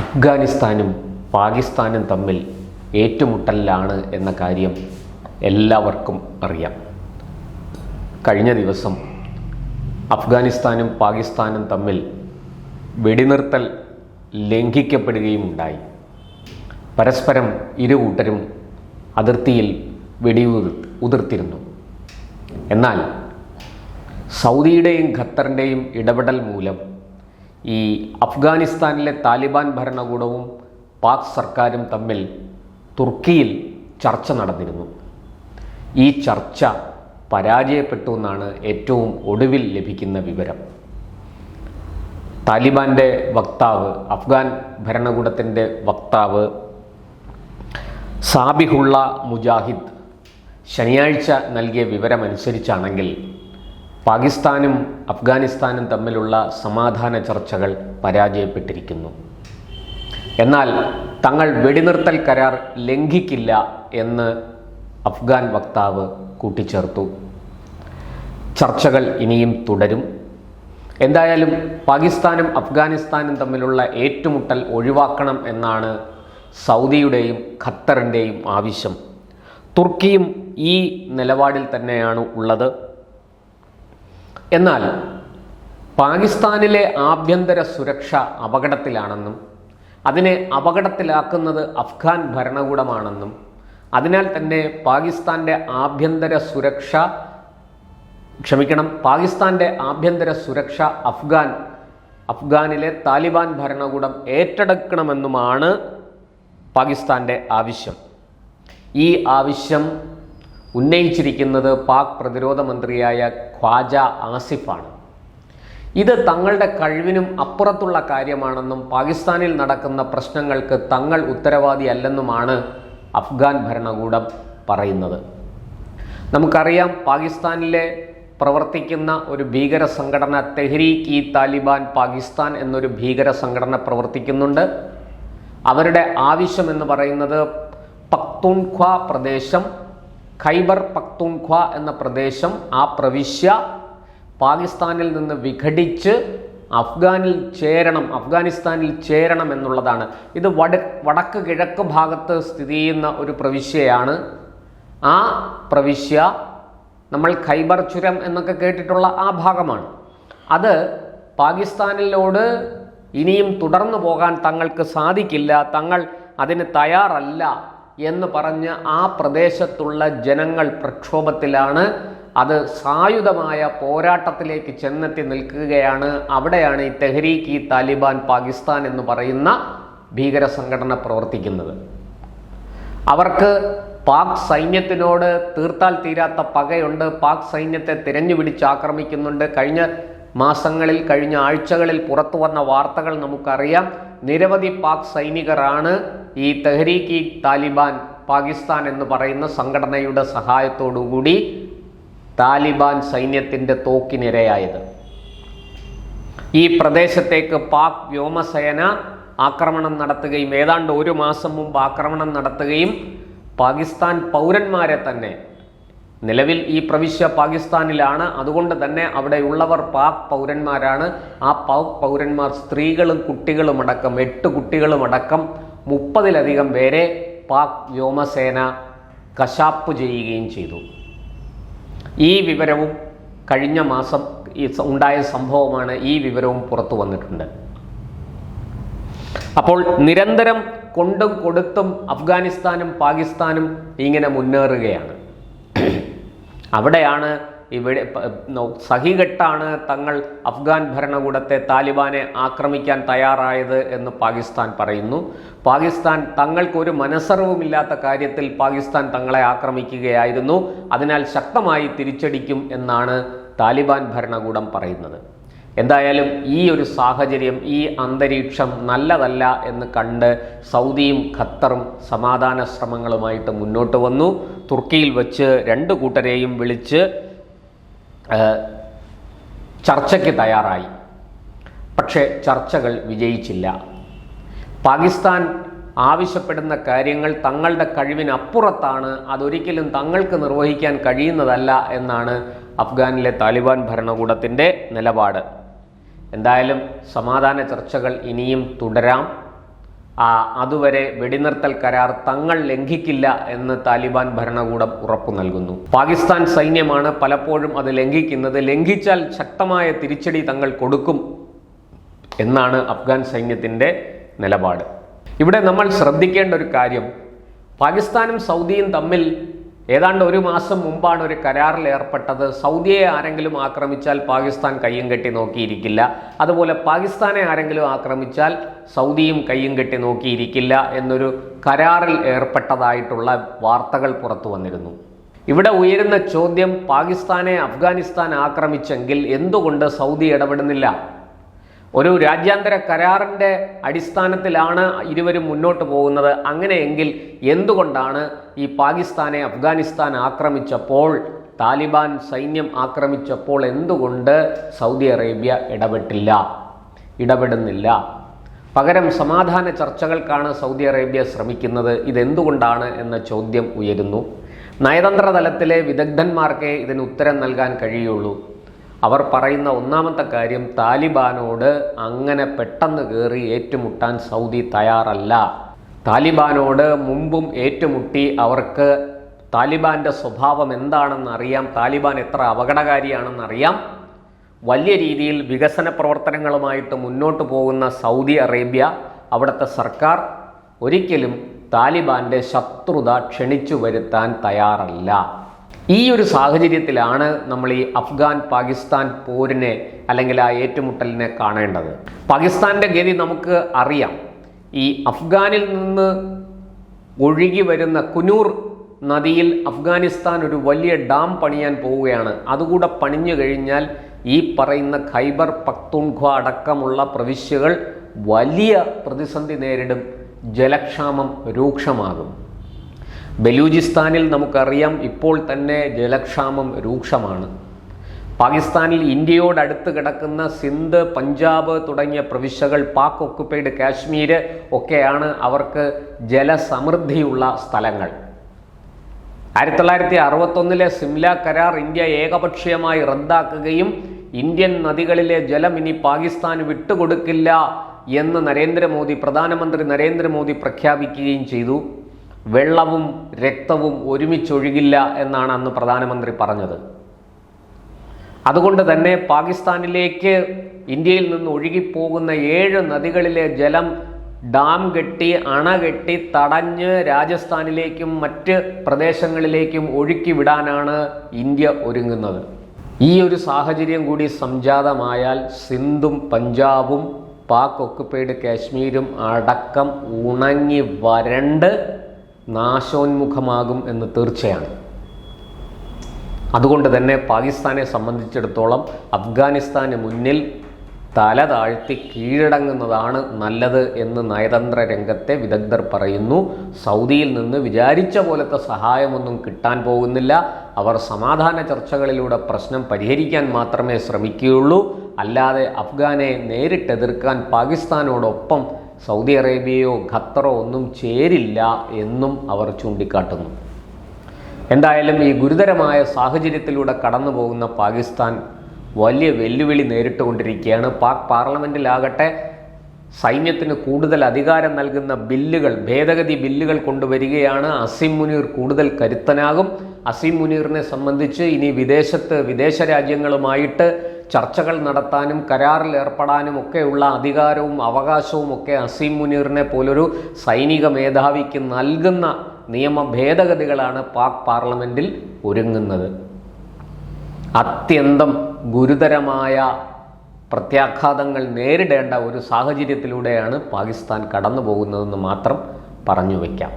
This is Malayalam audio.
അഫ്ഗാനിസ്ഥാനും പാകിസ്ഥാനും തമ്മിൽ ഏറ്റുമുട്ടലിലാണ് എന്ന കാര്യം എല്ലാവർക്കും അറിയാം. കഴിഞ്ഞ ദിവസം അഫ്ഗാനിസ്ഥാനും പാകിസ്ഥാനും തമ്മിൽ വെടിനിർത്തൽ ലംഘിക്കപ്പെടുകയും ഉണ്ടായി പരസ്പരം ഇരു കൂട്ടരും അതിർത്തിയിൽ വെടിയുതിർ ഉതിർത്തിരുന്നു. എന്നാൽ സൗദിയുടെയും ഖത്തറിന്റെയും ഇടപെടൽ മൂലം ഈ അഫ്ഗാനിസ്ഥാനിലെ താലിബാൻ ഭരണകൂടവും പാക് സർക്കാരും തമ്മിൽ തുർക്കിയിൽ ചർച്ച നടന്നിരുന്നു. ഈ ചർച്ച പരാജയപ്പെട്ടു എന്നാണ് ഏറ്റവും ഒടുവിൽ ലഭിക്കുന്ന വിവരം. താലിബാന്റെ വക്താവ് അഫ്ഗാൻ ഭരണകൂടത്തിന്റെ വക്താവ് സാബിഹുള്ള മുജാഹിദ് ശനിയാഴ്ച നൽകിയ വിവരമനുസരിച്ചാണെങ്കിൽ പാകിസ്ഥാനും അഫ്ഗാനിസ്ഥാനും തമ്മിലുള്ള സമാധാന ചർച്ചകൾ പരാജയപ്പെട്ടിരിക്കുന്നു. എന്നാൽ തങ്ങൾ വെടിനിർത്തൽ കരാർ ലംഘിക്കില്ല എന്ന് അഫ്ഗാൻ വക്താവ് കൂട്ടിച്ചേർത്തു. ചർച്ചകൾ ഇനിയും തുടരും. എന്തായാലും പാകിസ്ഥാനും അഫ്ഗാനിസ്ഥാനും തമ്മിലുള്ള ഏറ്റുമുട്ടൽ ഒഴിവാക്കണം എന്നാണ് സൗദിയുടെയും ഖത്തറിന്റെയും ആവശ്യം. തുർക്കിയും ഈ നിലപാടിൽ തന്നെയാണ് ഉള്ളത്. എന്നാൽ പാകിസ്ഥാനിലെ ആഭ്യന്തര സുരക്ഷ അപകടത്തിലാണെന്നും അതിനെ അപകടത്തിലാക്കുന്നത് അഫ്ഗാൻ ഭരണകൂടമാണെന്നും അതിനാൽ തന്നെ പാകിസ്ഥാന്റെ ആഭ്യന്തര സുരക്ഷ ക്ഷമിക്കണം പാകിസ്ഥാന്റെ ആഭ്യന്തര സുരക്ഷ അഫ്ഗാൻ അഫ്ഗാനിലെ താലിബാൻ ഭരണകൂടം ഏറ്റെടുക്കണമെന്നുമാണ് പാകിസ്ഥാന്റെ ആവശ്യം. ഈ ആവശ്യം ഉന്നയിച്ചിരിക്കുന്നത് പാക് പ്രതിരോധ മന്ത്രിയായ ഖ്വാജ ആസിഫാണ്. ഇത് തങ്ങളുടെ കഴിവിനും അപ്പുറത്തുള്ള കാര്യമാണെന്നും പാകിസ്ഥാനിൽ നടക്കുന്ന പ്രശ്നങ്ങൾക്ക് തങ്ങൾ ഉത്തരവാദിയല്ലെന്നുമാണ് അഫ്ഗാൻ ഭരണകൂടം പറയുന്നത്. നമുക്കറിയാം പാകിസ്ഥാനിലെ പ്രവർത്തിക്കുന്ന ഒരു ഭീകര സംഘടന തെഹ്രീക്ക് ഇ താലിബാൻ പാകിസ്ഥാൻ എന്നൊരു ഭീകര സംഘടന പ്രവർത്തിക്കുന്നുണ്ട്. അവരുടെ ആവശ്യം എന്ന് പറയുന്നത് പക്തുൺഖ്വ പ്രദേശം ഖൈബർ പക്തൂൺഖ്വ എന്ന പ്രദേശം ആ പ്രവിശ്യ പാകിസ്ഥാനിൽ നിന്ന് വിഘടിച്ച് അഫ്ഗാനിൽ ചേരണം അഫ്ഗാനിസ്ഥാനിൽ ചേരണം എന്നുള്ളതാണ്. ഇത് വട വടക്ക് കിഴക്ക് ഭാഗത്ത് സ്ഥിതി ചെയ്യുന്ന ഒരു പ്രവിശ്യയാണ്. ആ പ്രവിശ്യ നമ്മൾ ഖൈബർ ചുരം എന്നൊക്കെ കേട്ടിട്ടുള്ള ആ ഭാഗമാണ്. അത് പാകിസ്ഥാനിലോട് ഇനിയും തുടർന്നു പോകാൻ തങ്ങൾക്ക് സാധിക്കില്ല തങ്ങൾ അതിന് തയ്യാറല്ല. എന്ന് പറഞ്ഞ് ആ പ്രദേശത്തുള്ള ജനങ്ങൾ പ്രക്ഷോഭത്തിലാണ്. അത് സായുധമായ പോരാട്ടത്തിലേക്ക് ചെന്നെത്തി നിൽക്കുകയാണ്. അവിടെയാണ് ഈ തെഹരീക്ക് ഇ താലിബാൻ പാകിസ്ഥാൻ എന്ന് പറയുന്ന ഭീകര സംഘടന പ്രവർത്തിക്കുന്നത്. അവർക്ക് പാക് സൈന്യത്തിനോട് തീർത്താൽ തീരാത്ത പകയുണ്ട്. പാക് സൈന്യത്തെ തിരഞ്ഞു പിടിച്ച് ആക്രമിക്കുന്നുണ്ട്. കഴിഞ്ഞ മാസങ്ങളിൽ കഴിഞ്ഞ ആഴ്ചകളിൽ പുറത്തു വന്ന വാർത്തകൾ നമുക്കറിയാം. നിരവധി പാക് സൈനികരാണ് ഈ തെഹരീക്ക് താലിബാൻ പാകിസ്ഥാൻ എന്ന് പറയുന്ന സംഘടനയുടെ സഹായത്തോടുകൂടി താലിബാൻ സൈന്യത്തിന്റെ തോക്കിനിരയായത്. ഈ പ്രദേശത്തേക്ക് പാക് വ്യോമസേന ആക്രമണം നടത്തുകയും ഏതാണ്ട് ഒരു മാസം മുമ്പ് ആക്രമണം നടത്തുകയും പാകിസ്ഥാൻ പൗരന്മാരെ തന്നെ നിലവിൽ ഈ പ്രവിശ്യ പാകിസ്ഥാനിലാണ്. അതുകൊണ്ട് തന്നെ അവിടെയുള്ളവർ പാക് പൗരന്മാരാണ്. ആ പാക് പൗരന്മാർ സ്ത്രീകളും കുട്ടികളുമടക്കം എട്ട് കുട്ടികളുമടക്കം മുപ്പതിലധികം പേരെ പാക് വ്യോമസേന കശാപ്പ് ചെയ്യുകയും ചെയ്തു. ഈ വിവരവും കഴിഞ്ഞ മാസം ഉണ്ടായ സംഭവമാണ് ഈ വിവരവും പുറത്തു വന്നിട്ടുണ്ട്. അപ്പോൾ നിരന്തരം കൊണ്ടും കൊടുത്തും അഫ്ഗാനിസ്ഥാനും പാകിസ്ഥാനും ഇങ്ങനെ മുന്നേറുകയാണ്. അവിടെയാണ് ഇവിടെ സഹികെട്ടാണ് തങ്ങൾ അഫ്ഗാൻ ഭരണകൂടത്തെ താലിബാനെ ആക്രമിക്കാൻ തയ്യാറായത് എന്ന് പാകിസ്ഥാൻ പറയുന്നു. പാകിസ്ഥാൻ തങ്ങൾക്കൊരു മനസ്സറിവുമില്ലാത്ത കാര്യത്തിൽ പാകിസ്ഥാൻ തങ്ങളെ ആക്രമിക്കുകയായിരുന്നു. അതിനാൽ ശക്തമായി തിരിച്ചടിക്കും എന്നാണ് താലിബാൻ ഭരണകൂടം പറയുന്നത്. എന്തായാലും ഈ ഒരു സാഹചര്യം ഈ അന്തരീക്ഷം നല്ലതല്ല എന്ന് കണ്ട് സൗദിയും ഖത്തറും സമാധാന ശ്രമങ്ങളുമായിട്ട് മുന്നോട്ട് വന്നു. തുർക്കിയിൽ വെച്ച് രണ്ട് കൂട്ടരെയും വിളിച്ച് ചർച്ചയ്ക്ക് തയ്യാറായി. പക്ഷേ ചർച്ചകൾ വിജയിച്ചില്ല. പാകിസ്ഥാൻ ആവശ്യപ്പെടുന്ന കാര്യങ്ങൾ തങ്ങളുടെ കഴിവിനപ്പുറത്താണ് അതൊരിക്കലും തങ്ങൾക്ക് നിർവഹിക്കാൻ കഴിയുന്നതല്ല എന്നാണ് അഫ്ഗാനിലെ താലിബാൻ ഭരണകൂടത്തിന്റെ നിലപാട്. എന്തായാലും സമാധാന ചർച്ചകൾ ഇനിയും തുടരാം. അതുവരെ വെടിനിർത്തൽ കരാർ തങ്ങൾ ലംഘിക്കില്ല എന്ന് താലിബാൻ ഭരണകൂടം ഉറപ്പു നൽകുന്നു. പാകിസ്ഥാൻ സൈന്യമാണ് പലപ്പോഴും അത് ലംഘിക്കുന്നത്. ലംഘിച്ചാൽ ശക്തമായ തിരിച്ചടി തങ്ങൾ കൊടുക്കും എന്നാണ് അഫ്ഗാൻ സൈന്യത്തിന്റെ നിലപാട്. ഇവിടെ നമ്മൾ ശ്രദ്ധിക്കേണ്ട ഒരു കാര്യം പാകിസ്ഥാനും സൗദിയും തമ്മിൽ ഏതാണ്ട് ഒരു മാസം മുമ്പാണ് ഒരു കരാറിൽ ഏർപ്പെട്ടത്. സൗദിയെ ആരെങ്കിലും ആക്രമിച്ചാൽ പാകിസ്ഥാൻ കയ്യും കെട്ടി നോക്കിയിരിക്കില്ല. അതുപോലെ പാകിസ്ഥാനെ ആരെങ്കിലും ആക്രമിച്ചാൽ സൗദിയും കയ്യും കെട്ടി നോക്കിയിരിക്കില്ല എന്നൊരു കരാറിൽ ഏർപ്പെട്ടതായിട്ടുള്ള വാർത്തകൾ പുറത്തു വന്നിരുന്നു. ഇവിടെ ഉയരുന്ന ചോദ്യം പാകിസ്ഥാനെ അഫ്ഗാനിസ്ഥാൻ ആക്രമിച്ചെങ്കിൽ എന്തുകൊണ്ട് സൗദി ഇടപെടുന്നില്ല? ഒരു രാജ്യാന്തര കരാറിന്റെ അടിസ്ഥാനത്തിലാണ് ഇരുവരും മുന്നോട്ട് പോകുന്നത്. അങ്ങനെയെങ്കിൽ എന്തുകൊണ്ടാണ് ഈ പാകിസ്ഥാനെ അഫ്ഗാനിസ്ഥാൻ ആക്രമിച്ചപ്പോൾ താലിബാൻ സൈന്യം ആക്രമിച്ചപ്പോൾ എന്തുകൊണ്ട് സൗദി അറേബ്യ ഇടപെട്ടില്ല? ഇടപെടുന്നില്ല. പകരം സമാധാന ചർച്ചകൾക്കാണ് സൗദി അറേബ്യ ശ്രമിക്കുന്നത്. ഇതെന്തുകൊണ്ടാണ് എന്ന ചോദ്യം ഉയരുന്നു. നയതന്ത്ര തലത്തിലെ വിദഗ്ധന്മാർക്കേ ഇതിന് ഉത്തരം നൽകാൻ കഴിയുള്ളൂ. അവർ പറയുന്ന ഒന്നാമത്തെ കാര്യം താലിബാനോട് അങ്ങനെ പെട്ടെന്ന് കയറി ഏറ്റുമുട്ടാൻ സൗദി തയ്യാറല്ല. താലിബാനോട് മുമ്പും ഏറ്റുമുട്ടി അവർക്ക് താലിബാന്റെ സ്വഭാവം എന്താണെന്ന് അറിയാം താലിബാൻ എത്ര അപകടകാരിയാണെന്ന് അറിയാം വലിയ രീതിയിൽ വികസന പ്രവർത്തനങ്ങളുമായിട്ട് മുന്നോട്ട് പോകുന്ന സൗദി അറേബ്യ അവിടുത്തെ സർക്കാർ ഒരിക്കലും താലിബാന്റെ ശത്രുത ക്ഷണിച്ചു വരുത്താൻ തയ്യാറല്ല. ഈ ഒരു സാഹചര്യത്തിലാണ് നമ്മൾ ഈ അഫ്ഗാൻ പാകിസ്ഥാൻ പോരിനെ അല്ലെങ്കിൽ ആ ഏറ്റുമുട്ടലിനെ കാണേണ്ടത്. പാകിസ്ഥാന്റെ ഗതി നമുക്ക് അറിയാം. ഈ അഫ്ഗാനിൽ നിന്ന് ഒഴുകി വരുന്ന കുനൂർ നദിയിൽ അഫ്ഗാനിസ്ഥാൻ ഒരു വലിയ ഡാം പണിയാൻ പോവുകയാണ്. അതുകൂടെ പണിഞ്ഞു കഴിഞ്ഞാൽ ഈ പറയുന്ന ഖൈബർ പക്തുൺഖ അടക്കമുള്ള പ്രവിശ്യകൾ വലിയ പ്രതിസന്ധി നേരിടും. ജലക്ഷാമം രൂക്ഷമാകും. ബലൂചിസ്ഥാനിൽ നമുക്കറിയാം ഇപ്പോൾ തന്നെ ജലക്ഷാമം രൂക്ഷമാണ്. പാകിസ്ഥാനിൽ ഇന്ത്യയോടടുത്ത് കിടക്കുന്ന സിന്ധ് പഞ്ചാബ് തുടങ്ങിയ പ്രവിശ്യകൾ പാക് ഒക്കുപ്പൈഡ് കാശ്മീർ ഒക്കെയാണ് അവർക്ക് ജലസമൃദ്ധിയുള്ള സ്ഥലങ്ങൾ. ആയിരത്തി തൊള്ളായിരത്തി അറുപത്തൊന്നിലെ സിംല കരാർ ഇന്ത്യ ഏകപക്ഷീയമായി റദ്ദാക്കുകയും ഇന്ത്യൻ നദികളിലെ ജലം ഇനി പാകിസ്ഥാന് വിട്ടുകൊടുക്കില്ല എന്ന് നരേന്ദ്രമോദി പ്രധാനമന്ത്രി നരേന്ദ്രമോദി പ്രഖ്യാപിക്കുകയും ചെയ്തു. വെള്ളവും രക്തവും ഒരുമിച്ചൊഴുകില്ല എന്നാണ് അന്ന് പ്രധാനമന്ത്രി പറഞ്ഞത്. അതുകൊണ്ട് തന്നെ പാകിസ്ഥാനിലേക്ക് ഇന്ത്യയിൽ നിന്ന് ഒഴുകിപ്പോകുന്ന ഏഴ് നദികളിലെ ജലം ഡാം കെട്ടി അണ കെട്ടി തടഞ്ഞ് രാജസ്ഥാനിലേക്കും മറ്റ് പ്രദേശങ്ങളിലേക്കും ഒഴുക്കി വിടാനാണ് ഇന്ത്യ ഒരുങ്ങുന്നത്. ഈ ഒരു സാഹചര്യം കൂടി സംജാതമായാൽ സിന്ധും പഞ്ചാബും പാക് ഒക്കുപ്പൈഡ് കാശ്മീരും അടക്കം ഉണങ്ങി വരണ്ട് നാശോന്മുഖമാകും എന്ന് തീർച്ചയാണ്. അതുകൊണ്ട് തന്നെ പാകിസ്ഥാനെ സംബന്ധിച്ചിടത്തോളം അഫ്ഗാനിസ്ഥാന് മുന്നിൽ തല താഴ്ത്തി കീഴടങ്ങുന്നതാണ് നല്ലത് എന്ന് നയതന്ത്ര രംഗത്തെ വിദഗ്ധർ പറയുന്നു. സൗദിയിൽ നിന്ന് വിചാരിച്ച പോലത്തെ സഹായമൊന്നും കിട്ടാൻ പോകുന്നില്ല. അവർ സമാധാന ചർച്ചകളിലൂടെ പ്രശ്നം പരിഹരിക്കാൻ മാത്രമേ ശ്രമിക്കുകയുള്ളൂ. അല്ലാതെ അഫ്ഗാനെ നേരിട്ടെതിർക്കാൻ പാകിസ്ഥാനോടൊപ്പം സൗദി അറേബ്യയോ ഖത്തറോ ഒന്നും ചേരില്ല എന്നും അവർ ചൂണ്ടിക്കാട്ടുന്നു. എന്തായാലും ഈ ഗുരുതരമായ സാഹചര്യത്തിലൂടെ കടന്നു പോകുന്ന പാകിസ്ഥാൻ വലിയ വെല്ലുവിളി നേരിട്ടുകൊണ്ടിരിക്കുകയാണ്. പാക് പാർലമെന്റിലാകട്ടെ സൈന്യത്തിന് കൂടുതൽ അധികാരം നൽകുന്ന ബില്ലുകൾ ഭേദഗതി ബില്ലുകൾ കൊണ്ടുവരികയാണ്. അസിം മുനീർ കൂടുതൽ കരുത്തനാകും. അസിം മുനീറിനെ സംബന്ധിച്ച് ഇനി വിദേശത്ത് വിദേശ രാജ്യങ്ങളുമായിട്ട് ചർച്ചകൾ നടത്താനും കരാറിൽ ഏർപ്പെടാനും ഒക്കെയുള്ള അധികാരവും അവകാശവും ഒക്കെ അസീം മുനീറിനെ പോലൊരു സൈനിക മേധാവിക്ക് നൽകുന്ന നിയമ ഭേദഗതികളാണ് പാക് പാർലമെന്റിൽ ഒരുങ്ങുന്നത്. അത്യന്തം ഗുരുതരമായ പ്രത്യാഘാതങ്ങൾ നേരിടേണ്ട ഒരു സാഹചര്യത്തിലൂടെയാണ് പാകിസ്ഥാൻ കടന്നു പോകുന്നതെന്ന് മാത്രം പറഞ്ഞു വയ്ക്കാം